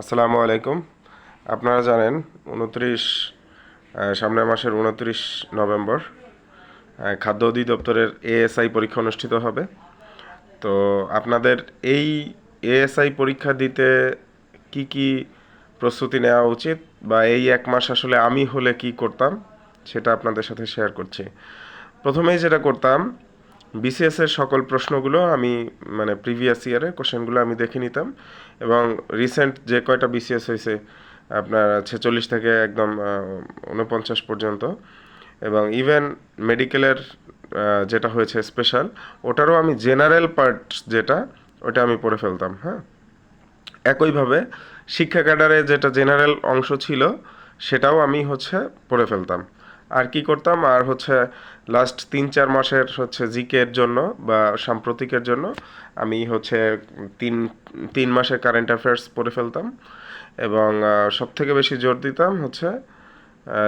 আসসালামু আলাইকুম। আপনারা জানেন, উনত্রিশ সামনের মাসের উনত্রিশ নভেম্বর খাদ্য অধিদপ্তরের এএসআই পরীক্ষা অনুষ্ঠিত হবে। তো আপনাদের এই এএসআই পরীক্ষা দিতে কি কি প্রস্তুতি নেওয়া উচিত বা এই এক মাস আসলে আমি হলে কি করতাম, সেটা আপনাদের সাথে শেয়ার করছি। প্রথমেই যেটা করতাম বিসিএস এর সকল প্রশ্নগুলো আমি মানে প্রিভিয়াস ইয়ারের কোশ্চেনগুলো আমি দেখে নিতাম এবং রিসেন্ট যে কয়টা বিসিএস হয়েছে, আপনার ছেচল্লিশ থেকে একদম উনপঞ্চাশ পর্যন্ত এবং ইভেন মেডিকেলের যেটা হয়েছে স্পেশাল ওটারও আমি জেনারেল পার্ট যেটা, ওটা আমি পড়ে ফেলতাম হ্যাঁ? একইভাবে শিক্ষা ক্যাডারে যেটা জেনারেল অংশ ছিল, সেটাও আমি হচ্ছে পড়ে ফেলতাম। আর কি করতাম? আর হচ্ছে লাস্ট তিন, চার মাসের হচ্ছে জিকের জন্য বা সাম্প্রতিকের জন্য আমি হচ্ছে তিন তিন মাসের কারেন্ট অ্যাফেয়ার্স পড়ে ফেলতাম এবং সব থেকে বেশি জোর দিতাম হচ্ছে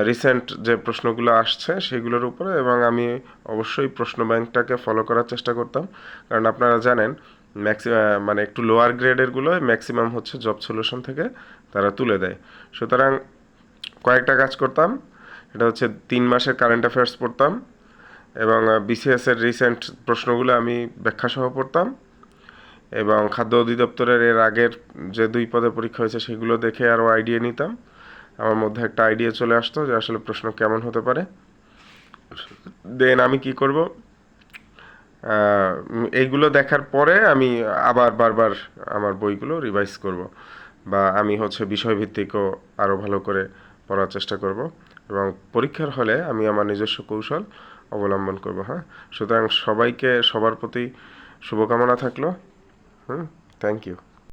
রিসেন্ট যে প্রশ্নগুলো আসছে সেগুলোর উপরে এবং আমি অবশ্যই প্রশ্ন ব্যাংকটাকে ফলো করার চেষ্টা করতাম। কারণ আপনারা জানেন ম্যাক্সি মানে একটু লোয়ার গ্রেডেরগুলো ম্যাক্সিমাম হচ্ছে জব সলিউশন থেকে তারা তুলে দেয়। সুতরাং কয়েকটা কাজ করতাম। এটা হচ্ছে তিন মাসের কারেন্ট অ্যাফেয়ার্স পড়তাম এবং বিসিএস এর রিসেন্ট প্রশ্নগুলো আমি ব্যাখ্যা সহ পড়তাম এবং খাদ্য অধিদপ্তরের এর আগের যে দুই পদে পরীক্ষা হয়েছে সেগুলো দেখে আরও আইডিয়া নিতাম। আমার মধ্যে একটা আইডিয়া চলে আসতো যে আসলে প্রশ্ন কেমন হতে পারে। দেন আমি কি করব? এইগুলো দেখার পরে আমি আবার বারবার আমার বইগুলো রিভাইজ করব বা আমি হচ্ছে বিষয়ভিত্তিকও আরও ভালো করে পড়ার চেষ্টা করব এবং পরীক্ষার হলে আমি আমার নিজস্ব কৌশল অবলম্বন করব হ্যাঁ? সুতরাং সবাইকে সবার প্রতি শুভকামনা থাকল, হুম? Thank you